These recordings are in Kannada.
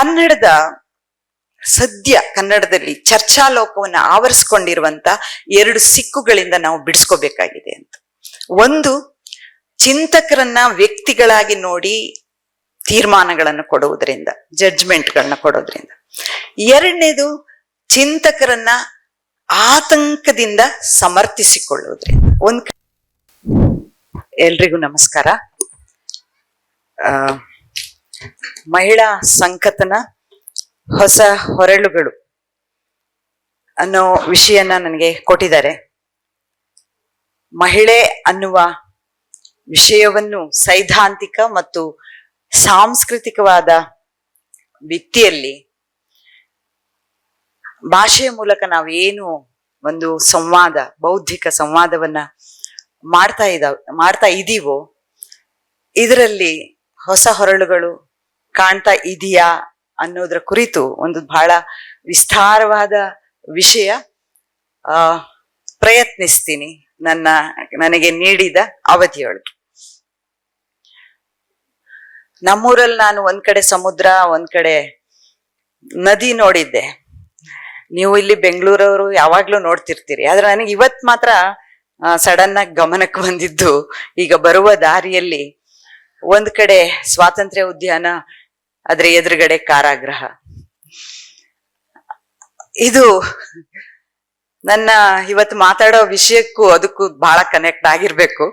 ಕನ್ನಡದ ಸದ್ಯ ಕನ್ನಡದಲ್ಲಿ ಚರ್ಚಾಲೋಕವನ್ನ ಆವರಿಸ್ಕೊಂಡಿರುವಂತ ಎರಡು ಸಿಕ್ಕುಗಳಿಂದ ನಾವು ಬಿಡಿಸ್ಕೋಬೇಕಾಗಿದೆ ಅಂತ. ಒಂದು ಚಿಂತಕರನ್ನ ವ್ಯಕ್ತಿಗಳಾಗಿ ನೋಡಿ ತೀರ್ಮಾನಗಳನ್ನು ಕೊಡುವುದರಿಂದ ಜಡ್ಜ್ಮೆಂಟ್ಗಳನ್ನ ಕೊಡೋದ್ರಿಂದ. ಎರಡನೇದು ಚಿಂತಕರನ್ನ ಆತಂಕದಿಂದ ಸಮರ್ಥಿಸಿಕೊಳ್ಳುವುದರಿಂದ. ಒಂದ್ ಎಲ್ರಿಗೂ ನಮಸ್ಕಾರ. ಆ, ಮಹಿಳಾ ಸಂಕತನ ಹೊಸ ಹೊರಳುಗಳು ಅನ್ನೋ ವಿಷಯನ ನನಗೆ ಕೊಟ್ಟಿದ್ದಾರೆ. ಮಹಿಳೆ ಅನ್ನುವ ವಿಷಯವನ್ನು ಸೈದ್ಧಾಂತಿಕ ಮತ್ತು ಸಾಂಸ್ಕೃತಿಕವಾದ ವ್ಯಕ್ತಿಯಲ್ಲಿ ಭಾಷೆಯ ಮೂಲಕ ನಾವೇನು ಒಂದು ಸಂವಾದ, ಬೌದ್ಧಿಕ ಸಂವಾದವನ್ನ ಮಾಡ್ತಾ ಇದ್ದಾವ ಮಾಡ್ತಾ ಇದೀವೋ, ಇದರಲ್ಲಿ ಹೊಸ ಹೊರಳುಗಳು ಕಾಣ್ತಾ ಇದೆಯಾ ಅನ್ನೋದ್ರ ಕುರಿತು ಒಂದು ಬಹಳ ವಿಸ್ತಾರವಾದ ವಿಷಯ ಪ್ರಯತ್ನಿಸ್ತೀನಿ ನನ್ನ, ನನಗೆ ನೀಡಿದ ಅವಧಿಯೊಳಗೆ. ನಮ್ಮೂರಲ್ಲಿ ನಾನು ಒಂದ್ ಕಡೆ ಸಮುದ್ರ, ಒಂದ್ ಕಡೆ ನದಿ ನೋಡಿದ್ದೆ. ನೀವು ಇಲ್ಲಿ ಬೆಂಗಳೂರವರು ಯಾವಾಗ್ಲೂ ನೋಡ್ತಿರ್ತೀರಿ. ಆದ್ರೆ ನನಗೆ ಇವತ್ ಮಾತ್ರ ಸಡನ್ ಆಗಿ ಗಮನಕ್ಕೆ ಬಂದಿದ್ದು ಈಗ ಬರುವ ದಾರಿಯಲ್ಲಿ ಒಂದ್ ಕಡೆ ಸ್ವಾತಂತ್ರ್ಯ ಉದ್ಯಾನ ಅದ್ರ ಎದುರುಗಡೆ ಕಾರಾಗ್ರಹ ಇದು ನನ್ನ ಇವತ್ತು ಮಾತಾಡೋ ವಿಷಯಕ್ಕೂ ಅದಕ್ಕೂ ಬಹಳ ಕನೆಕ್ಟ್ ಆಗಿರ್ಬೇಕು.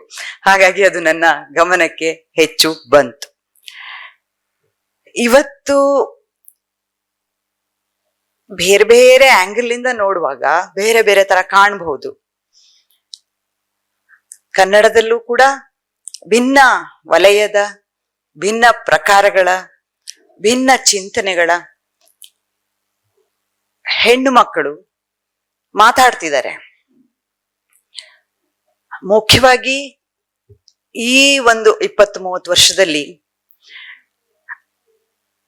ಹಾಗಾಗಿ ಅದು ನನ್ನ ಗಮನಕ್ಕೆ ಹೆಚ್ಚು ಬಂತು. ಇವತ್ತು ಬೇರೆ ಬೇರೆ ಆಂಗಲ್ ಇಂದ ನೋಡುವಾಗ ಬೇರೆ ಬೇರೆ ತರ ಕಾಣಬಹುದು. ಕನ್ನಡದಲ್ಲೂ ಕೂಡ ಭಿನ್ನ ವಲಯದ, ಭಿನ್ನ ಪ್ರಕಾರಗಳ ಭಿನ್ನ ಚಿಂತನೆಗಳ ಹೆಣ್ಣು ಮಕ್ಕಳು ಮಾತಾಡ್ತಿದ್ದಾರೆ. ಮುಖ್ಯವಾಗಿ ಈ ಒಂದು ಇಪ್ಪತ್ತು ಮೂವತ್ತು ವರ್ಷದಲ್ಲಿ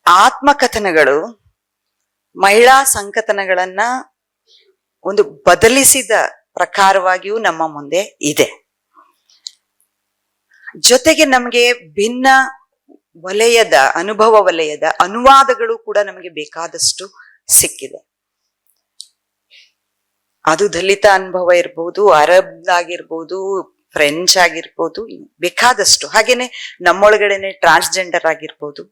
ಆತ್ಮಕಥನಗಳು, ಮಹಿಳಾ ಸಂಕಥನಗಳನ್ನ ಒಂದು ಬದಲಿಸಿದ ಪ್ರಕಾರವಾಗಿಯೂ ನಮ್ಮ ಮುಂದೆ ಇದೆ. ಜೊತೆಗೆ ನಮಗೆ ಭಿನ್ನ ವಲಯದ, ಅನುಭವ ವಲಯದ ಅನುವಾದಗಳು ಕೂಡ ನಮಗೆ ಬೇಕಾದಷ್ಟು ಸಿಕ್ಕಿದೆ. ಅದು ದಲಿತ ಅನುಭವ ಇರ್ಬೋದು, ಅರಬ್ ಆಗಿರ್ಬೋದು, ಫ್ರೆಂಚ್ ಆಗಿರ್ಬೋದು, ಬೇಕಾದಷ್ಟು. ಹಾಗೇನೆ ನಮ್ಮೊಳಗಡೆನೆ ಟ್ರಾನ್ಸ್ಜೆಂಡರ್ ಆಗಿರ್ಬೋದು.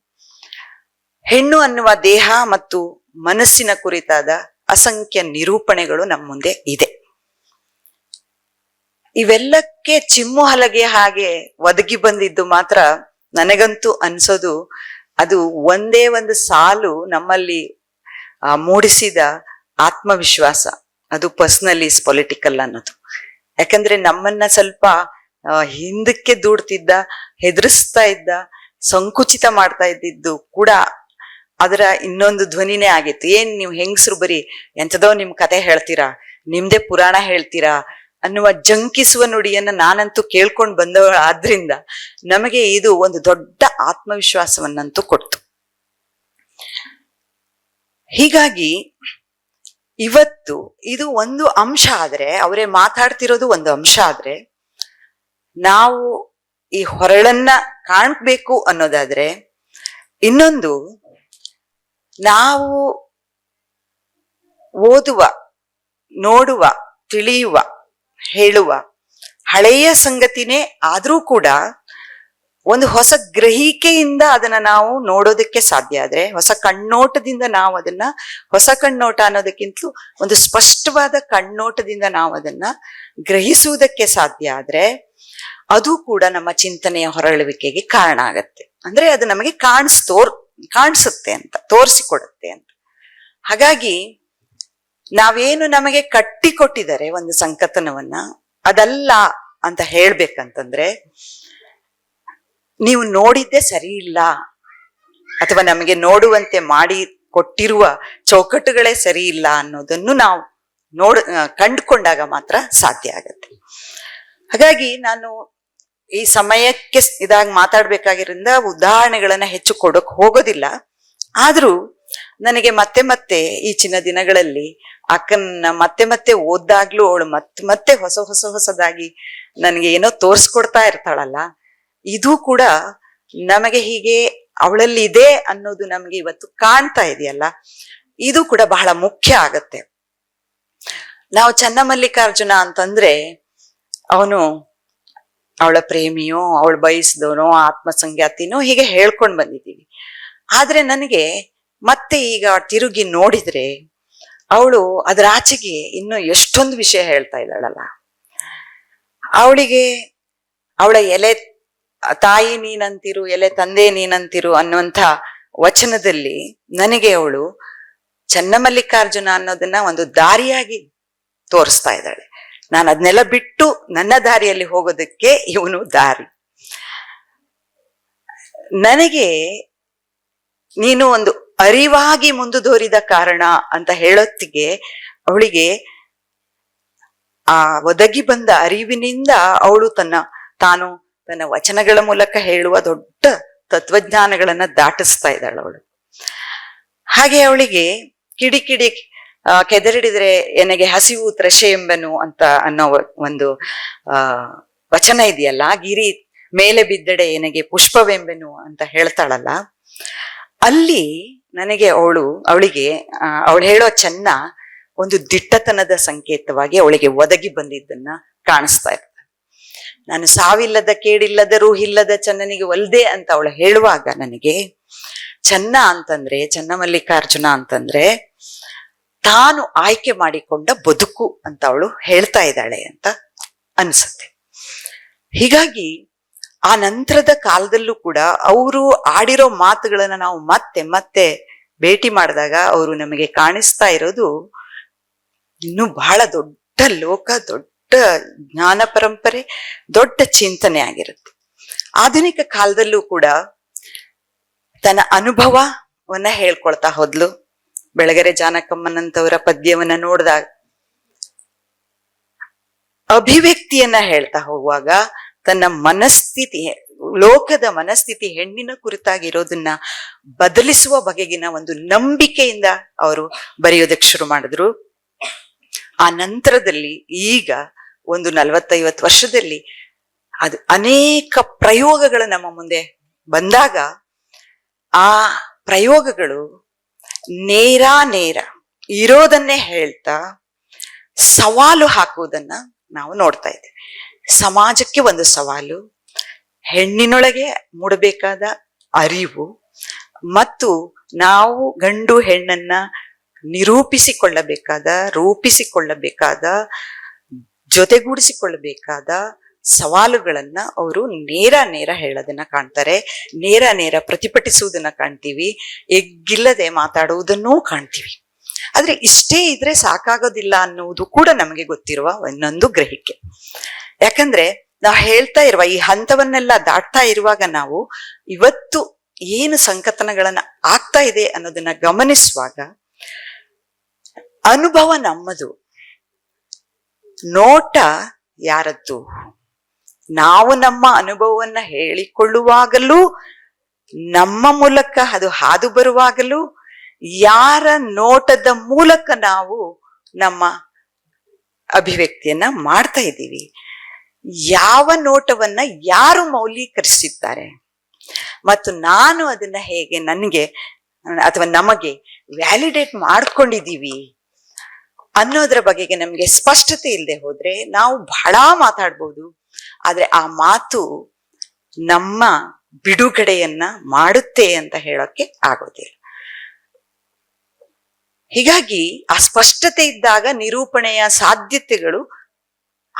ಹೆಣ್ಣು ಅನ್ನುವ ದೇಹ ಮತ್ತು ಮನಸ್ಸಿನ ಕುರಿತಾದ ಅಸಂಖ್ಯ ನಿರೂಪಣೆಗಳು ನಮ್ಮ ಮುಂದೆ ಇದೆ. ಇವೆಲ್ಲಕ್ಕೆ ಚಿಮ್ಮು ಹಲಗೆ ಹಾಗೆ ಒದಗಿ ಬಂದಿದ್ದು ಮಾತ್ರ ನನಗಂತೂ ಅನ್ಸೋದು ಅದು ಒಂದೇ ಒಂದು ಸಾಲು ನಮ್ಮಲ್ಲಿ ಮೂಡಿಸಿದ ಆತ್ಮವಿಶ್ವಾಸ. ಅದು ಪರ್ಸನಲ್ ಈಸ್ ಪೊಲಿಟಿಕಲ್ ಅನ್ನೋದು. ಯಾಕಂದ್ರೆ ನಮ್ಮನ್ನ ಸ್ವಲ್ಪ ಹಿಂದಕ್ಕೆ ದೂಡ್ತಿದ್ದ, ಹೆದರಿಸ್ತಾ ಇದ್ದ, ಸಂಕುಚಿತ ಮಾಡ್ತಾ ಇದ್ದಿದ್ದು ಕೂಡ ಅದರ ಇನ್ನೊಂದು ಧ್ವನಿನೇ ಆಗಿತ್ತು. ಏನ್ ನೀವು ಹೆಂಗಸರು ಬರೀ ಎಂಥದೋ ನಿಮ್ ಕತೆ ಹೇಳ್ತೀರಾ, ನಿಮ್ದೇ ಪುರಾಣ ಹೇಳ್ತೀರಾ ಅನ್ನುವ ಜಂಕಿಸುವ ನುಡಿಯನ್ನ ನಾನಂತೂ ಕೇಳ್ಕೊಂಡು ಬಂದವಳ ಆದ್ರಿಂದ ನಮಗೆ ಇದು ಒಂದು ದೊಡ್ಡ ಆತ್ಮವಿಶ್ವಾಸವನ್ನಂತೂ ಕೊಡ್ತು. ಹೀಗಾಗಿ ಇವತ್ತು ಇದು ಒಂದು ಅಂಶ ಆದ್ರೆ, ಅವರೇ ಮಾತಾಡ್ತಿರೋದು ಒಂದು ಅಂಶ ಆದ್ರೆ, ನಾವು ಈ ಹೊರಳನ್ನ ಕಾಣ್ಬೇಕು ಅನ್ನೋದಾದ್ರೆ, ಇನ್ನೊಂದು ನಾವು ಓದುವ, ನೋಡುವ, ತಿಳಿಯುವ ಹೇಳುವ ಹಳೆಯ ಸಂಗತಿನೇ ಆದ್ರೂ ಕೂಡ ಒಂದು ಹೊಸ ಗ್ರಹಿಕೆಯಿಂದ ಅದನ್ನ ನಾವು ನೋಡೋದಕ್ಕೆ ಸಾಧ್ಯ ಆದ್ರೆ, ಹೊಸ ಕಣ್ಣೋಟದಿಂದ ನಾವು ಅದನ್ನ, ಹೊಸ ಕಣ್ಣೋಟ ಅನ್ನೋದಕ್ಕಿಂತಲೂ ಒಂದು ಸ್ಪಷ್ಟವಾದ ಕಣ್ಣೋಟದಿಂದ ನಾವು ಅದನ್ನ ಗ್ರಹಿಸುವುದಕ್ಕೆ ಸಾಧ್ಯ ಆದ್ರೆ ಅದು ಕೂಡ ನಮ್ಮ ಚಿಂತನೆಯ ಹೊರಳುವಿಕೆಗೆ ಕಾರಣ ಆಗತ್ತೆ. ಅಂದ್ರೆ ಅದು ನಮಗೆ ಕಾಣಿಸ್ತೋರ್, ಕಾಣಿಸುತ್ತೆ ಅಂತ, ತೋರಿಸಿಕೊಡುತ್ತೆ ಅಂತ. ಹಾಗಾಗಿ ನಾವೇನು ನಮಗೆ ಕಟ್ಟಿಕೊಟ್ಟಿದ್ದಾರೆ ಒಂದು ಸಂಕತನವನ್ನ ಅದಲ್ಲ ಅಂತ ಹೇಳ್ಬೇಕಂತಂದ್ರೆ, ನೀವು ನೋಡಿದ್ದೆ ಸರಿ ಇಲ್ಲ, ಅಥವಾ ನಮಗೆ ನೋಡುವಂತೆ ಮಾಡಿ ಕೊಟ್ಟಿರುವ ಚೌಕಟ್ಟುಗಳೇ ಸರಿ ಇಲ್ಲ ಅನ್ನೋದನ್ನು ನಾವು ನೋಡ್ ಕಂಡುಕೊಂಡಾಗ ಮಾತ್ರ ಸಾಧ್ಯ ಆಗತ್ತೆ. ಹಾಗಾಗಿ ನಾನು ಈ ಸಮಯಕ್ಕೆ ಇದಾಗಿ ಮಾತಾಡ್ಬೇಕಾಗಿರೋದ್ರಿಂದ ಉದಾಹರಣೆಗಳನ್ನ ಹೆಚ್ಚು ಕೊಡಕ್ ಹೋಗೋದಿಲ್ಲ. ಆದ್ರೂ ನನಗೆ ಮತ್ತೆ ಮತ್ತೆ ಈಚಿನ ದಿನಗಳಲ್ಲಿ ಅಕ್ಕನ್ನ ಮತ್ತೆ ಮತ್ತೆ ಓದ್ದಾಗ್ಲೂ ಅವಳು ಮತ್ತೆ ಮತ್ತೆ ಹೊಸ ಹೊಸ ಹೊಸದಾಗಿ ನನಗೆ ಏನೋ ತೋರಿಸ್ಕೊಡ್ತಾ ಇರ್ತಾಳಲ್ಲ. ಇದು ಕೂಡ ನಮಗೆ ಹೀಗೆ ಅವಳಲ್ಲಿ ಇದೆ ಅನ್ನೋದು ನಮ್ಗೆ ಇವತ್ತು ಕಾಣ್ತಾ ಇದೆಯಲ್ಲ. ಇದು ಕೂಡ ಬಹಳ ಮುಖ್ಯ ಆಗತ್ತೆ. ನಾವು ಚನ್ನಮಲ್ಲಿಕಾರ್ಜುನ ಅಂತಂದ್ರೆ ಅವನು ಅವಳ ಪ್ರೇಮಿಯೋ, ಅವಳು ಬಯಸಿದವನೋ ಆತ್ಮ ಸಂಗಾತಿನೋ ಹೀಗೆ ಹೇಳ್ಕೊಂಡು ಬಂದಿದ್ದೀವಿ. ಆದ್ರೆ ನನಗೆ ಮತ್ತೆ ಈಗ ತಿರುಗಿ ನೋಡಿದ್ರೆ ಅವಳು ಅದರ ಆಚೆಗೆ ಇನ್ನೂ ಎಷ್ಟೊಂದು ವಿಷಯ ಹೇಳ್ತಾ ಇದ್ದಾಳಲ್ಲ. ಅವಳಿಗೆ ಅವಳ ಎಲೆ, ತಾಯಿ ನೀನಂತಿರು, ಎಲೆ ತಂದೆ ನೀನಂತಿರು ಅನ್ನುವಂಥ ವಚನದಲ್ಲಿ ನನಗೆ ಅವಳು ಚನ್ನಮಲ್ಲಿಕಾರ್ಜುನ ಅನ್ನೋದನ್ನ ಒಂದು ದಾರಿಯಾಗಿ ತೋರಿಸ್ತಾ ಇದ್ದಾಳೆ. ನಾನು ಅದನ್ನೆಲ್ಲ ಬಿಟ್ಟು ನನ್ನ ದಾರಿಯಲ್ಲಿ ಹೋಗೋದಕ್ಕೆ ಇವನು ದಾರಿ. ನನಗೆ ನೀನು ಒಂದು ಅರಿವಾಗಿ ಮುಂದುವರಿದ ಕಾರಣ ಅಂತ ಹೇಳೊತ್ತಿಗೆ ಅವಳಿಗೆ ಆ ಒದಗಿ ಬಂದ ಅರಿವಿನಿಂದ ಅವಳು ತನ್ನ, ತಾನು ತನ್ನ ವಚನಗಳ ಮೂಲಕ ಹೇಳುವ ದೊಡ್ಡ ತತ್ವಜ್ಞಾನಗಳನ್ನ ದಾಟಿಸ್ತಾ ಇದ್ದಾಳೆ ಅವಳು. ಹಾಗೆ ಅವಳಿಗೆ ಕಿಡಿ ಕಿಡಿ ಕೆದರಿಡಿದ್ರೆ ನನಗೆ ಹಸಿವು ತ್ರಶೆ ಎಂಬನು ಅಂತ ಅನ್ನೋ ಒಂದು, ಆ, ವಚನ ಇದೆಯಲ್ಲ ಗಿರಿ ಮೇಲೆ ಬಿದ್ದಡೆ ನನಗೆ ಪುಷ್ಪವೆಂಬೆನು ಅಂತ ಹೇಳ್ತಾಳಲ್ಲ, ಅಲ್ಲಿ ನನಗೆ ಅವಳು, ಅವಳಿಗೆ ಅವಳು ಹೇಳೋ ಚೆನ್ನ ಒಂದು ದಿಟ್ಟತನದ ಸಂಕೇತವಾಗಿ ಅವಳಿಗೆ ಒದಗಿ ಬಂದಿದ್ದನ್ನ ಕಾಣಿಸ್ತಾ ಇರ್ತಾಳೆ ನಾನು ಸಾವಿಲ್ಲದ ಕೇಡಿಲ್ಲದ ರೂಹಿಲ್ಲದ ಚನ್ನನಿಗೆ ಒಲ್ದೆ ಅಂತ ಅವಳು ಹೇಳುವಾಗ ನನಗೆ, ಚೆನ್ನ ಅಂತಂದ್ರೆ ಚನ್ನಮಲ್ಲಿಕಾರ್ಜುನ ಅಂತಂದ್ರೆ, ತಾನು ಆಯ್ಕೆ ಮಾಡಿಕೊಂಡ ಬದುಕು ಅಂತ ಅವಳು ಹೇಳ್ತಾ ಇದ್ದಾಳೆ ಅಂತ ಅನ್ಸುತ್ತೆ. ಹೀಗಾಗಿ ಆ ನಂತರದ ಕಾಲದಲ್ಲೂ ಕೂಡ ಅವರು ಆಡಿರೋ ಮಾತುಗಳನ್ನ ನಾವು ಮತ್ತೆ ಮತ್ತೆ ಭೇಟಿ ಮಾಡಿದಾಗ ಅವರು ನಮಗೆ ಕಾಣಿಸ್ತಾ ಇರೋದು ಇನ್ನು ಬಹಳ ದೊಡ್ಡ ಲೋಕ, ದೊಡ್ಡ ಜ್ಞಾನ ಪರಂಪರೆ, ದೊಡ್ಡ ಚಿಂತನೆ ಆಗಿರುತ್ತೆ. ಆಧುನಿಕ ಕಾಲದಲ್ಲೂ ಕೂಡ ತನ್ನ ಅನುಭವವನ್ನ ಹೇಳ್ಕೊಳ್ತಾ ಹೋದ್ಲು. ಬೆಳಗೆರೆ ಜಾನಕಮ್ಮನಂತವರ ಪದ್ಯವನ್ನ ನೋಡಿದಾಗ ಅಭಿವ್ಯಕ್ತಿಯನ್ನ ಹೇಳ್ತಾ ಹೋಗುವಾಗ ತನ್ನ ಮನಸ್ಥಿತಿ, ಲೋಕದ ಮನಸ್ಥಿತಿ ಹೆಣ್ಣಿನ ಕುರಿತಾಗಿರೋದನ್ನ ಬದಲಿಸುವ ಬಗೆಗಿನ ಒಂದು ನಂಬಿಕೆಯಿಂದ ಅವರು ಬರೆಯೋದಕ್ಕೆ ಶುರು ಮಾಡಿದ್ರು. ಆ ನಂತರದಲ್ಲಿ ಈಗ ಒಂದು ನಲವತ್ತೈವತ್ತು ವರ್ಷದಲ್ಲಿ ಅದು ಅನೇಕ ಪ್ರಯೋಗಗಳು ನಮ್ಮ ಮುಂದೆ ಬಂದಾಗ ಆ ಪ್ರಯೋಗಗಳು ನೇರ ನೇರ ಇರೋದನ್ನೇ ಹೇಳ್ತಾ ಸವಾಲು ಹಾಕುವುದನ್ನ ನಾವು ನೋಡ್ತಾ ಇದ್ದೀವಿ. ಸಮಾಜಕ್ಕೆ ಒಂದು ಸವಾಲು, ಹೆಣ್ಣಿನೊಳಗೆ ಮೂಡಬೇಕಾದ ಅರಿವು ಮತ್ತು ನಾವು ಗಂಡು ಹೆಣ್ಣನ್ನ ನಿರೂಪಿಸಿಕೊಳ್ಳಬೇಕಾದ, ರೂಪಿಸಿಕೊಳ್ಳಬೇಕಾದ, ಜೊತೆಗೂಡಿಸಿಕೊಳ್ಳಬೇಕಾದ ಸವಾಲುಗಳನ್ನ ಅವರು ನೇರ ನೇರ ಹೇಳೋದನ್ನ ಕಾಣ್ತಾರೆ, ನೇರ ನೇರ ಪ್ರತಿಭಟಿಸುವುದನ್ನ ಕಾಣ್ತೀವಿ, ಎಗ್ಗಿಲ್ಲದೆ ಮಾತಾಡುವುದನ್ನೂ ಕಾಣ್ತೀವಿ. ಆದ್ರೆ ಇಷ್ಟೇ ಇದ್ರೆ ಸಾಕಾಗೋದಿಲ್ಲ ಅನ್ನುವುದು ಕೂಡ ನಮಗೆ ಗೊತ್ತಿರುವ ಇನ್ನೊಂದು ಗ್ರಹಿಕೆ. ಯಾಕಂದ್ರೆ ನಾವು ಹೇಳ್ತಾ ಇರುವ ಈ ಹಂತವನ್ನೆಲ್ಲ ದಾಟ್ತಾ ಇರುವಾಗ ನಾವು ಇವತ್ತು ಏನು ಸಂಕತನಗಳನ್ನ ಆಗ್ತಾ ಇದೆ ಅನ್ನೋದನ್ನ ಗಮನಿಸುವಾಗ ಅನುಭವ ನಮ್ಮದು. ನೋಟ ಯಾರದ್ದು? ನಾವು ನಮ್ಮ ಅನುಭವವನ್ನ ಹೇಳಿಕೊಳ್ಳುವಾಗಲೂ, ನಮ್ಮ ಮೂಲಕ ಅದು ಹಾದು ಬರುವಾಗಲೂ, ಯಾರ ನೋಟದ ಮೂಲಕ ನಾವು ನಮ್ಮ ಅಭಿವ್ಯಕ್ತಿಯನ್ನ ಮಾಡ್ತಾ ಇದ್ದೀವಿ. ಯಾವ ನೋಟವನ್ನ ಯಾರು ಮೌಲ್ಯೀಕರಿಸಿದ್ದಾರೆ? ಮತ್ತು ನಾನು ಅದನ್ನ ಹೇಗೆ ನನಗೆ, ಅಥವಾ ನಮಗೆ ವ್ಯಾಲಿಡೇಟ್ ಮಾಡ್ಕೊಂಡಿದ್ದೀವಿ ಅನ್ನೋದ್ರ ಬಗೆಗೆ ನಮಗೆ ಸ್ಪಷ್ಟತೆ ಇಲ್ಲದೆ ಹೋದ್ರೆ ನಾವು ಬಹಳ ಮಾತಾಡ್ಬೋದು. ಆದ್ರೆ ಆ ಮಾತು ನಮ್ಮ ಬಿಡುಗಡೆಯನ್ನ ಮಾಡುತ್ತೆ ಅಂತ ಹೇಳೋಕೆ ಆಗೋದಿಲ್ಲ. ಹೀಗಾಗಿ ಆ ಸ್ಪಷ್ಟತೆ ಇದ್ದಾಗ ನಿರೂಪಣೆಯ ಸಾಧ್ಯತೆಗಳು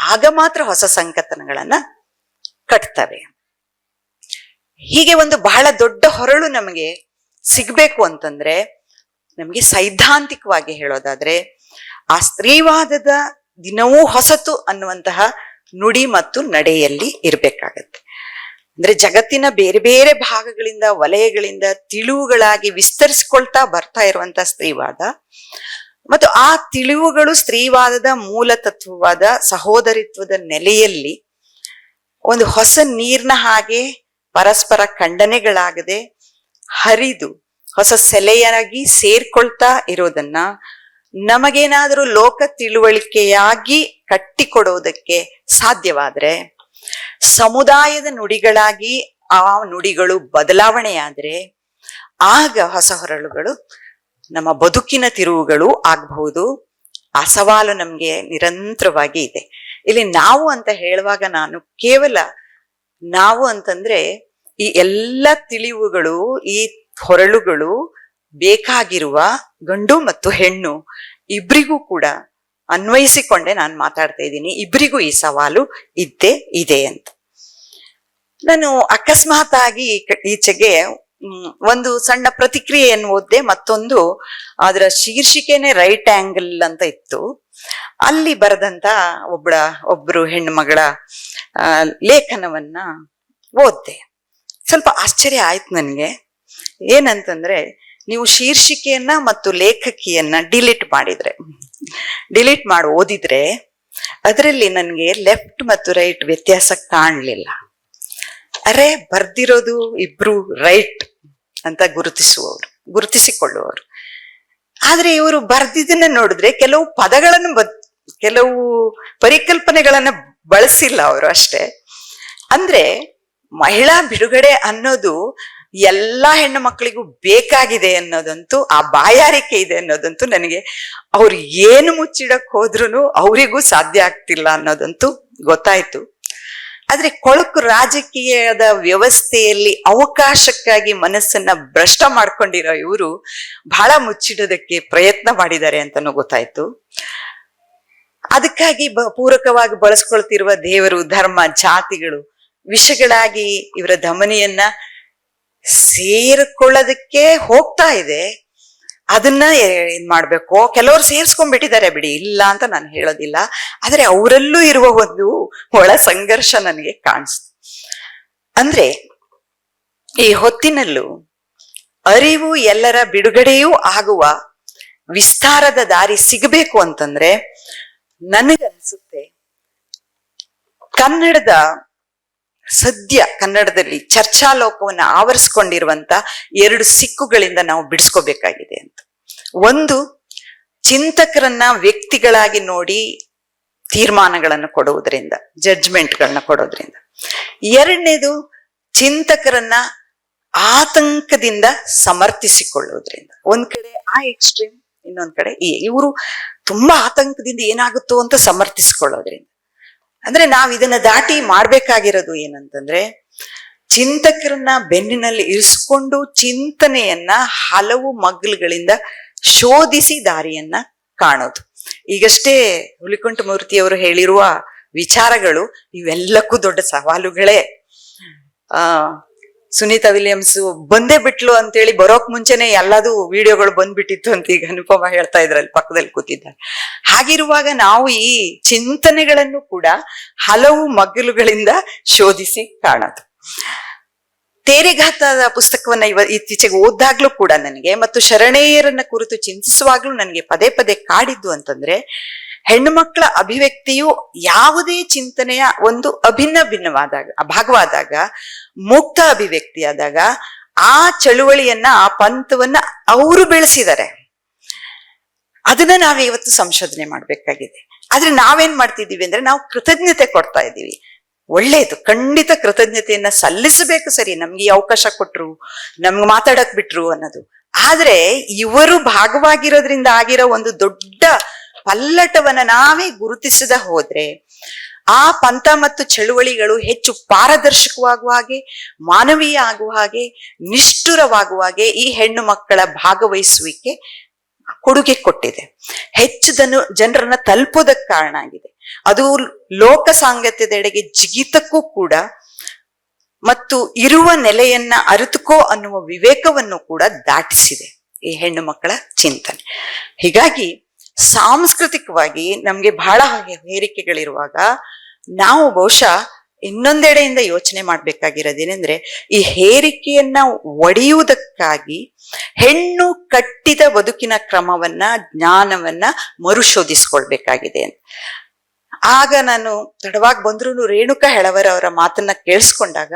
ಆಗ ಮಾತ್ರ ಹೊಸ ಸಂಕತನಗಳನ್ನ ಕಟ್ತವೆ. ಹೀಗೆ ಒಂದು ಬಹಳ ದೊಡ್ಡ ಹೊರಳು ನಮಗೆ ಸಿಗ್ಬೇಕು ಅಂತಂದ್ರೆ ನಮಗೆ ಸೈದ್ಧಾಂತಿಕವಾಗಿ ಹೇಳೋದಾದ್ರೆ ಆ ಸ್ತ್ರೀವಾದದ ದಿನವೂ ಹೊಸತು ಅನ್ನುವಂತಹ ನುಡಿ ಮತ್ತು ನಡೆಯಲ್ಲಿ ಇರಬೇಕಾಗತ್ತೆ. ಅಂದ್ರೆ ಜಗತ್ತಿನ ಬೇರೆ ಬೇರೆ ಭಾಗಗಳಿಂದ, ವಲಯಗಳಿಂದ ತಿಳುವುಗಳಾಗಿ ವಿಸ್ತರಿಸ್ಕೊಳ್ತಾ ಬರ್ತಾ ಇರುವಂತಹ ಸ್ತ್ರೀವಾದ ಮತ್ತು ಆ ತಿಳಿವುಗಳು ಸ್ತ್ರೀವಾದದ ಮೂಲ ತತ್ವವಾದ ಸಹೋದರಿತ್ವದ ನೆಲೆಯಲ್ಲಿ ಒಂದು ಹೊಸ ನೀರ್ನ ಹಾಗೆ ಪರಸ್ಪರ ಖಂಡನೆಗಳಾಗದೆ ಹರಿದು ಹೊಸ ಸೆಲೆಯಾಗಿ ಸೇರ್ಕೊಳ್ತಾ ಇರೋದನ್ನ ನಮಗೇನಾದರೂ ಲೋಕ ತಿಳುವಳಿಕೆಯಾಗಿ ಕಟ್ಟಿಕೊಡೋದಕ್ಕೆ ಸಾಧ್ಯವಾದ್ರೆ ಸಮುದಾಯದ ನುಡಿಗಳಾಗಿ ಆ ನುಡಿಗಳು ಬದಲಾವಣೆಯಾದ್ರೆ ಆಗ ಹೊಸ ಹೊರಳುಗಳು ನಮ್ಮ ಬದುಕಿನ ತಿರುವುಗಳು ಆಗಬಹುದು, ಆ ಸವಾಲು ನಮಗೆ ನಿರಂತರವಾಗಿ ಇದೆ. ಇಲ್ಲಿ ನಾವು ಅಂತ ಹೇಳುವಾಗ ನಾನು ಕೇವಲ ನಾವು ಅಂತಂದ್ರೆ ಈ ಎಲ್ಲ ತಿಳಿವುಗಳು, ಈ ಹೊರಳುಗಳು ಬೇಕಾಗಿರುವ ಗಂಡು ಮತ್ತು ಹೆಣ್ಣು ಇಬ್ರಿಗೂ ಕೂಡ ಅನ್ವಯಿಸಿಕೊಂಡೆ ನಾನು ಮಾತಾಡ್ತಾ ಇದ್ದೀನಿ. ಇಬ್ರಿಗೂ ಈ ಸವಾಲು ಇದ್ದೇ ಇದೆ ಅಂತ. ನಾನು ಅಕಸ್ಮಾತ್ ಆಗಿ ಈಚೆಗೆ ಒಂದು ಸಣ್ಣ ಪ್ರತಿಕ್ರಿಯೆಯನ್ನು ಓದ್ದೆ, ಮತ್ತೊಂದು ಅದರ ಶೀರ್ಷಿಕೆನೆ ರೈಟ್ ಆಂಗಲ್ ಅಂತ ಇತ್ತು. ಅಲ್ಲಿ ಬರೆದಂತ ಒಬ್ಬಳ ಒಬ್ರು ಹೆಣ್ಮಗಳ ಲೇಖನವನ್ನ ಓದ್ದೆ. ಸ್ವಲ್ಪ ಆಶ್ಚರ್ಯ ಆಯ್ತು ನನಗೆ. ಏನಂತಂದ್ರೆ, ನೀವು ಶೀರ್ಷಿಕೆಯನ್ನ ಮತ್ತು ಲೇಖಕಿಯನ್ನ ಡಿಲೀಟ್ ಮಾಡಿದ್ರೆ ಡಿಲೀಟ್ ಮಾಡಿ ಓದಿದ್ರೆ, ಅದರಲ್ಲಿ ನನಗೆ ಲೆಫ್ಟ್ ಮತ್ತು ರೈಟ್ ವ್ಯತ್ಯಾಸ ಕಾಣಲಿಲ್ಲ. ಅರೆ ಬರ್ದಿರೋದು ಇಬ್ರು ರೈಟ್ ಅಂತ ಗುರುತಿಸುವವರು, ಗುರುತಿಸಿಕೊಳ್ಳುವವರು. ಆದ್ರೆ ಇವರು ಬರ್ದಿದ್ದನ್ನ ನೋಡಿದ್ರೆ ಕೆಲವು ಪದಗಳನ್ನು ಬದ್, ಕೆಲವು ಪರಿಕಲ್ಪನೆಗಳನ್ನ ಬಳಸಿಲ್ಲ ಅವರು ಅಷ್ಟೇ. ಅಂದ್ರೆ ಮಹಿಳಾ ಬಿಡುಗಡೆ ಅನ್ನೋದು ಎಲ್ಲಾ ಹೆಣ್ಣು ಮಕ್ಕಳಿಗೂ ಬೇಕಾಗಿದೆ ಅನ್ನೋದಂತೂ, ಆ ಬಾಯಾರಿಕೆ ಇದೆ ಅನ್ನೋದಂತೂ ನನಗೆ, ಅವ್ರು ಏನು ಮುಚ್ಚಿಡಕ್ ಹೋದ್ರೂ ಅವರಿಗೂ ಸಾಧ್ಯ ಆಗ್ತಿಲ್ಲ ಅನ್ನೋದಂತೂ ಗೊತ್ತಾಯ್ತು. ಆದ್ರೆ ಕೊಳಕು ರಾಜಕೀಯದ ವ್ಯವಸ್ಥೆಯಲ್ಲಿ ಅವಕಾಶಕ್ಕಾಗಿ ಮನಸ್ಸನ್ನ ಭ್ರಷ್ಟ ಮಾಡ್ಕೊಂಡಿರೋ ಇವರು ಬಹಳ ಮುಚ್ಚಿಡೋದಕ್ಕೆ ಪ್ರಯತ್ನ ಮಾಡಿದ್ದಾರೆ ಅಂತಾನು ಗೊತ್ತಾಯ್ತು. ಅದಕ್ಕಾಗಿ ಬ- ಪೂರಕವಾಗಿ ಬಳಸ್ಕೊಳ್ತಿರುವ ದೇವರು, ಧರ್ಮ, ಜಾತಿಗಳು ವಿಷಗಳಾಗಿ ಇವರ ಧಮನಿಯನ್ನ ಸೇರಿಕೊಳ್ಳೋದಕ್ಕೆ ಹೋಗ್ತಾ ಇದೆ. ಅದನ್ನ ಏನ್ ಮಾಡ್ಬೇಕು. ಕೆಲವರು ಸೇರ್ಸ್ಕೊಂಡ್ಬಿಟ್ಟಿದ್ದಾರೆ ಬಿಡಿ, ಇಲ್ಲ ಅಂತ ನಾನು ಹೇಳೋದಿಲ್ಲ. ಆದ್ರೆ ಅವರಲ್ಲೂ ಇರುವ ಒಂದು ಒಳ ಸಂಘರ್ಷ ನನಗೆ ಕಾಣಿಸ್ತು ಅಂದ್ರೆ ಈ ಹೊತ್ತಿನಲ್ಲೂ ಅರಿವು ಎಲ್ಲರ ಬಿಡುಗಡೆಯೂ ಆಗುವ ವಿಸ್ತಾರದ ದಾರಿ ಸಿಗಬೇಕು ಅಂತಂದ್ರೆ ನನಗನ್ಸುತ್ತೆ ಕನ್ನಡದ ಸದ್ಯ ಕನ್ನಡದಲ್ಲಿ ಚರ್ಚಾ ಲೋಕವನ್ನು ಆವರಿಸ್ಕೊಂಡಿರುವಂತ ಎರಡು ಸಿಕ್ಕುಗಳಿಂದ ನಾವು ಬಿಡಿಸ್ಕೋಬೇಕಾಗಿದೆ ಅಂತ. ಒಂದು, ಚಿಂತಕರನ್ನ ವ್ಯಕ್ತಿಗಳಾಗಿ ನೋಡಿ ತೀರ್ಮಾನಗಳನ್ನು ಕೊಡುವುದರಿಂದ ಜಡ್ಜ್ಮೆಂಟ್ಗಳನ್ನ ಕೊಡೋದ್ರಿಂದ. ಎರಡನೇದು, ಚಿಂತಕರನ್ನ ಆತಂಕದಿಂದ ಸಮರ್ಥಿಸಿಕೊಳ್ಳುವುದರಿಂದ ಒಂದ್ ಕಡೆ ಆ ಎಕ್ಸ್ಟ್ರೀಮ್ ಇನ್ನೊಂದ್ ಕಡೆ ಇವರು ತುಂಬಾ ಆತಂಕದಿಂದ ಏನಾಗುತ್ತೋ ಅಂತ ಸಮರ್ಥಿಸಿಕೊಳ್ಳೋದ್ರಿಂದ. ಅಂದ್ರೆ ನಾವ್ ಇದನ್ನ ದಾಟಿ ಮಾಡ್ಬೇಕಾಗಿರೋದು ಏನಂತಂದ್ರೆ, ಚಿಂತಕರನ್ನ ಬೆನ್ನಿನಲ್ಲಿ ಇರಿಸ್ಕೊಂಡು ಚಿಂತನೆಯನ್ನ ಹಲವು ಮಗ್ಲುಗಳಿಂದ ಶೋಧಿಸಿ ದಾರಿಯನ್ನ ಕಾಣೋದು. ಈಗಷ್ಟೇ ಹುಲಿಕುಂಠಮೂರ್ತಿಯವರು ಹೇಳಿರುವ ವಿಚಾರಗಳು ಇವೆಲ್ಲಕ್ಕೂ ದೊಡ್ಡ ಸವಾಲುಗಳೇ. ಆ ಸುನೀತಾ ವಿಲಿಯಮ್ಸ್ ಬಂದೇ ಬಿಟ್ಲು ಅಂತೇಳಿ ಬರೋಕ್ ಮುಂಚೆನೆ ಎಲ್ಲದೂ ವಿಡಿಯೋಗಳು ಬಂದ್ಬಿಟ್ಟಿತ್ತು ಅಂತ ಈಗ ಅನುಪಮ ಹೇಳ್ತಾ ಇದ್ರಲ್ಲಿ ಪಕ್ಕದಲ್ಲಿ ಕೂತಿದ್ದಾರೆ. ಹಾಗಿರುವಾಗ ನಾವು ಈ ಚಿಂತನೆಗಳನ್ನು ಕೂಡ ಹಲವು ಮಗ್ಗಲುಗಳಿಂದ ಶೋಧಿಸಿ ಕಾಣೋದು. ತೇರೆಘಾತದ ಪುಸ್ತಕವನ್ನ ಇವ ಇತ್ತೀಚೆಗೆ ಓದ್ದಾಗ್ಲೂ ಕೂಡ ನನಗೆ ಮತ್ತು ಶರಣೆಯರನ್ನ ಕುರಿತು ಚಿಂತಿಸುವಾಗ್ಲೂ ನನಗೆ ಪದೇ ಪದೇ ಕಾಡಿದ್ದು ಅಂತಂದ್ರೆ ಹೆಣ್ಣು ಮಕ್ಕಳ ಅಭಿವ್ಯಕ್ತಿಯು ಯಾವುದೇ ಚಿಂತನೆಯ ಒಂದು ಅಭಿನ್ನ ಭಿನ್ನವಾದಾಗ, ಭಾಗವಾದಾಗ, ಮುಕ್ತ ಅಭಿವ್ಯಕ್ತಿಯಾದಾಗ, ಆ ಚಳುವಳಿಯನ್ನ, ಆ ಪಂಥವನ್ನ ಅವರು ಬೆಳೆಸಿದ್ದಾರೆ. ಅದನ್ನ ನಾವ್ ಇವತ್ತು ಸಂಶೋಧನೆ ಮಾಡ್ಬೇಕಾಗಿದೆ. ಆದ್ರೆ ನಾವೇನ್ ಮಾಡ್ತಿದೀವಿ ಅಂದ್ರೆ ನಾವು ಕೃತಜ್ಞತೆ ಕೊಡ್ತಾ ಇದ್ದೀವಿ. ಒಳ್ಳೇದು, ಖಂಡಿತ ಕೃತಜ್ಞತೆಯನ್ನ ಸಲ್ಲಿಸಬೇಕು ಸರಿ. ನಮ್ಗೆ ಈ ಅವಕಾಶ ಕೊಟ್ರು, ನಮ್ಗೆ ಮಾತಾಡಕ್ ಬಿಟ್ರು ಅನ್ನೋದು. ಆದ್ರೆ ಇವರು ಭಾಗವಾಗಿರೋದ್ರಿಂದ ಆಗಿರೋ ಒಂದು ದೊಡ್ಡ ಪಲ್ಲಟವನ್ನ ನಾವೇ ಗುರುತಿಸದ ಹೋದ್ರೆ ಆ ಪಂಥ ಮತ್ತು ಚಳುವಳಿಗಳು ಹೆಚ್ಚು ಪಾರದರ್ಶಕವಾಗುವ ಹಾಗೆ, ಮಾನವೀಯ ಆಗುವ ಹಾಗೆ, ನಿಷ್ಠುರವಾಗುವ ಹಾಗೆ ಈ ಹೆಣ್ಣು ಮಕ್ಕಳ ಭಾಗವಹಿಸುವಿಕೆ ಕೊಡುಗೆ ಕೊಟ್ಟಿದೆ. ಹೆಚ್ಚು ಜನ, ಜನರನ್ನ ತಲುಪೋದಕ್ಕೆ ಕಾರಣ ಆಗಿದೆ. ಅದು ಲೋಕ ಸಾಂಗತ್ಯದೆಡೆಗೆ ಜಿಗಿತಕ್ಕೂ ಕೂಡ ಮತ್ತು ಇರುವ ನೆಲೆಯನ್ನ ಅರಿತುಕೋ ಅನ್ನುವ ವಿವೇಕವನ್ನು ಕೂಡ ದಾಟಿಸಿದೆ ಈ ಹೆಣ್ಣು ಮಕ್ಕಳ ಚಿಂತನೆ. ಹೀಗಾಗಿ ಸಾಂಸ್ಕೃತಿಕವಾಗಿ ನಮ್ಗೆ ಬಹಳ ಹೇರಿಕೆಗಳಿರುವಾಗ ನಾವು ಬಹುಶಃ ಇನ್ನೊಂದೆಡೆಯಿಂದ ಯೋಚನೆ ಮಾಡ್ಬೇಕಾಗಿರೋದೇನೆಂದ್ರೆ ಈ ಹೇರಿಕೆಯನ್ನ ಒಡೆಯುವುದಕ್ಕಾಗಿ ಹೆಣ್ಣು ಕಟ್ಟಿದ ಬದುಕಿನ ಕ್ರಮವನ್ನ, ಜ್ಞಾನವನ್ನ ಮರುಶೋಧಿಸ್ಕೊಳ್ಬೇಕಾಗಿದೆ. ಆಗ ನಾನು ತಡವಾಗಿ ಬಂದ್ರು ರೇಣುಕಾ ಹೆಳವರ ಅವರ ಮಾತನ್ನ ಕೇಳಿಸ್ಕೊಂಡಾಗ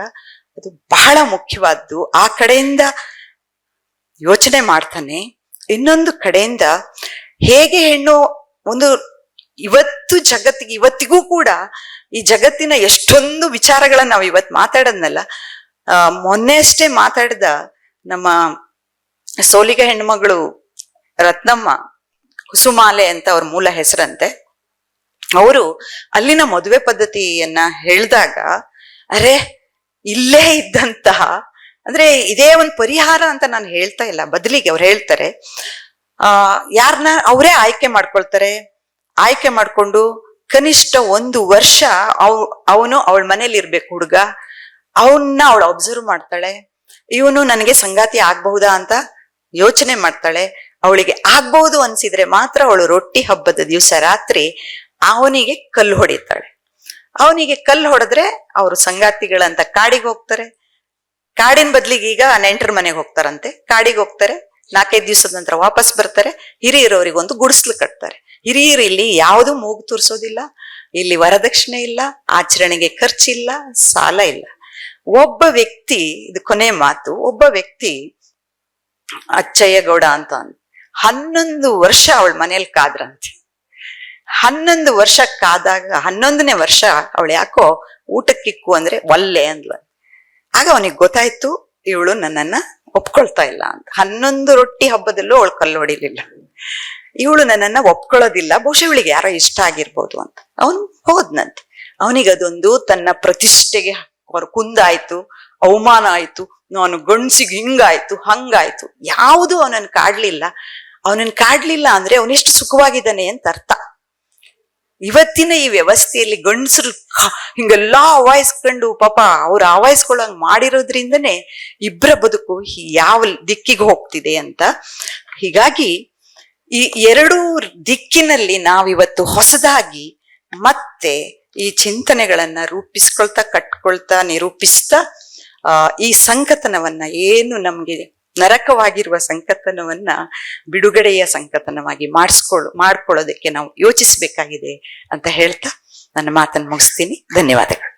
ಅದು ಬಹಳ ಮುಖ್ಯವಾದ್ದು. ಆ ಕಡೆಯಿಂದ ಯೋಚನೆ ಮಾಡ್ತಾನೆ. ಇನ್ನೊಂದು ಕಡೆಯಿಂದ ಹೇಗೆ ಹೆಣ್ಣು ಒಂದು ಇವತ್ತು ಜಗತ್ತಿಗೆ, ಇವತ್ತಿಗೂ ಕೂಡ ಈ ಜಗತ್ತಿನ ಎಷ್ಟೊಂದು ವಿಚಾರಗಳನ್ನ ನಾವು ಇವತ್ತು ಮಾತಾಡದ್ನಲ್ಲ ಮೊನ್ನೆ ಅಷ್ಟೇ ಮಾತಾಡಿದ ನಮ್ಮ ಸೋಲಿಗ ಹೆಣ್ಮಗಳು ರತ್ನಮ್ಮ ಕುಸುಮಾಲೆ ಅಂತ ಅವ್ರ ಮೂಲ ಹೆಸರಂತೆ. ಅವರು ಅಲ್ಲಿನ ಮದುವೆ ಪದ್ಧತಿಯನ್ನ ಹೇಳಿದಾಗ, ಅರೆ, ಇಲ್ಲೇ ಇದ್ದಂತಹ, ಅಂದ್ರೆ ಇದೇ ಒಂದು ಪರಿಹಾರ ಅಂತ ನಾನು ಹೇಳ್ತಾ ಇಲ್ಲ, ಬದಲಿಗೆ ಅವ್ರು ಹೇಳ್ತಾರೆ. ಆ ಯಾರನ್ನ ಅವರೇ ಆಯ್ಕೆ ಮಾಡ್ಕೊಳ್ತಾರೆ. ಆಯ್ಕೆ ಮಾಡ್ಕೊಂಡು ಕನಿಷ್ಠ ಒಂದು ವರ್ಷ ಅವ್, ಅವನು ಅವಳ ಮನೇಲಿ ಇರ್ಬೇಕು ಹುಡುಗ. ಅವನ್ನ ಅವಳು ಅಬ್ಸರ್ವ್ ಮಾಡ್ತಾಳೆ. ಇವನು ನನಗೆ ಸಂಗಾತಿ ಆಗ್ಬಹುದಾ ಅಂತ ಯೋಚನೆ ಮಾಡ್ತಾಳೆ. ಅವಳಿಗೆ ಆಗ್ಬಹುದು ಅನ್ಸಿದ್ರೆ ಮಾತ್ರ ಅವಳು ರೊಟ್ಟಿ ಹಬ್ಬದ ದಿವಸ ರಾತ್ರಿ ಅವನಿಗೆ ಕಲ್ಲು ಹೊಡಿತಾಳೆ. ಅವನಿಗೆ ಕಲ್ಲು ಹೊಡೆದ್ರೆ ಅವರು ಸಂಗಾತಿಗಳಂತ ಕಾಡಿಗೆ ಹೋಗ್ತಾರೆ. ಕಾಡಿನ ಬದ್ಲಿಗೆ ಈಗ ನೆಂಟರ ಮನೆಗೆ ಹೋಗ್ತಾರಂತೆ. ಕಾಡಿಗೆ ಹೋಗ್ತಾರೆ. ನಾಲ್ಕೈದು ದಿವಸದ ನಂತರ ವಾಪಸ್ ಬರ್ತಾರೆ. ಹಿರಿಯರವರಿಗೆ ಒಂದು ಗುಡಿಸ್ಲು ಕಟ್ತಾರೆ. ಹಿರಿಯರು ಇಲ್ಲಿ ಯಾವುದು ಮೂಗು ತೋರಿಸೋದಿಲ್ಲ, ಇಲ್ಲಿ ವರದಕ್ಷಿಣೆ ಇಲ್ಲ, ಆಚರಣೆಗೆ ಖರ್ಚಿಲ್ಲ, ಸಾಲ ಇಲ್ಲ. ಒಬ್ಬ ವ್ಯಕ್ತಿ, ಇದು ಕೊನೆ ಮಾತು, ಒಬ್ಬ ವ್ಯಕ್ತಿ ಅಚ್ಚಯ್ಯಗೌಡ ಅಂತ. ಹನ್ನೊಂದು ವರ್ಷ ಅವಳ ಮನೆಯಲ್ಲಿ ಕಾದ್ರಂತೆ. ಹನ್ನೊಂದು ವರ್ಷ ಕಾದಾಗ, ಹನ್ನೊಂದನೇ ವರ್ಷ ಅವಳು ಯಾಕೋ ಊಟಕ್ಕಿಕ್ಕು ಅಂದ್ರೆ ಒಲ್ಲೆ ಅಂದ್ಲ. ಆಗ ಅವನಿಗೆ ಗೊತ್ತಾಯ್ತು, ಇವಳು ನನ್ನನ್ನ ಒಪ್ಕೊಳ್ತಾ ಇಲ್ಲ ಅಂತ. ಹನ್ನೊಂದು ರೊಟ್ಟಿ ಹಬ್ಬದಲ್ಲೂ ಅವಳು ಕಲ್ಲು ಹೊಡಿಲಿಲ್ಲ. ಇವಳು ನನ್ನನ್ನ ಒಪ್ಕೊಳ್ಳೋದಿಲ್ಲ, ಬಹುಶಃ ಇವಳಿಗೆ ಯಾರೋ ಇಷ್ಟ ಆಗಿರ್ಬೋದು ಅಂತ. ಅವನು ಹೋದ್ನಂತೆ. ಅವನಿಗೆ ಅದೊಂದು ತನ್ನ ಪ್ರತಿಷ್ಠೆಗೆ ಕುಂದಾಯ್ತು, ಅವಮಾನ ಆಯ್ತು ನಾನು ಗಂಡ್ಸಿಗೆ ಹಿಂಗಾಯ್ತು, ಹಂಗಾಯ್ತು. ಯಾವುದು ಅವನನ್ನು ಕಾಡ್ಲಿಲ್ಲ. ಅವನನ್ನು ಕಾಡ್ಲಿಲ್ಲ ಅಂದ್ರೆ ಅವನೆಷ್ಟು ಸುಖವಾಗಿದ್ದಾನೆ ಅಂತ ಅರ್ಥ. ಇವತ್ತಿನ ಈ ವ್ಯವಸ್ಥೆಯಲ್ಲಿ ಗಂಡಸರು ಹಿಂಗೆಲ್ಲಾ ಅವಾಯಿಸ್ಕೊಂಡು ಪಾಪ ಅವ್ರು ಅವಾಯಿಸ್ಕೊಳ್ಳಂಗ್ ಮಾಡಿರೋದ್ರಿಂದನೇ ಇಬ್ಬರ ಬದುಕು ಯಾವ ದಿಕ್ಕಿಗೆ ಹೋಗ್ತಿದೆ ಅಂತ. ಹೀಗಾಗಿ ಈ ಎರಡೂ ದಿಕ್ಕಿನಲ್ಲಿ ನಾವಿವತ್ತು ಹೊಸದಾಗಿ ಮತ್ತೆ ಈ ಚಿಂತನೆಗಳನ್ನ ರೂಪಿಸ್ಕೊಳ್ತಾ, ಕಟ್ಕೊಳ್ತಾ, ನಿರೂಪಿಸ್ತಾ ಈ ಸಂಕತನವನ್ನ ಏನು ನಮ್ಗೆ ನರಕವಾಗಿರುವ ಸಂಕತನವನ್ನ ಬಿಡುಗಡೆಯ ಸಂಕತನವಾಗಿ ಮಾಡಿಸ್ಕೊಳ್ ಮಾಡ್ಕೊಳ್ಳೋದಕ್ಕೆ ನಾವು ಯೋಚಿಸಬೇಕಾಗಿದೆ ಅಂತ ಹೇಳ್ತಾ ನನ್ನ ಮಾತನ್ನು ಮುಗಿಸ್ತೀನಿ. ಧನ್ಯವಾದಗಳು.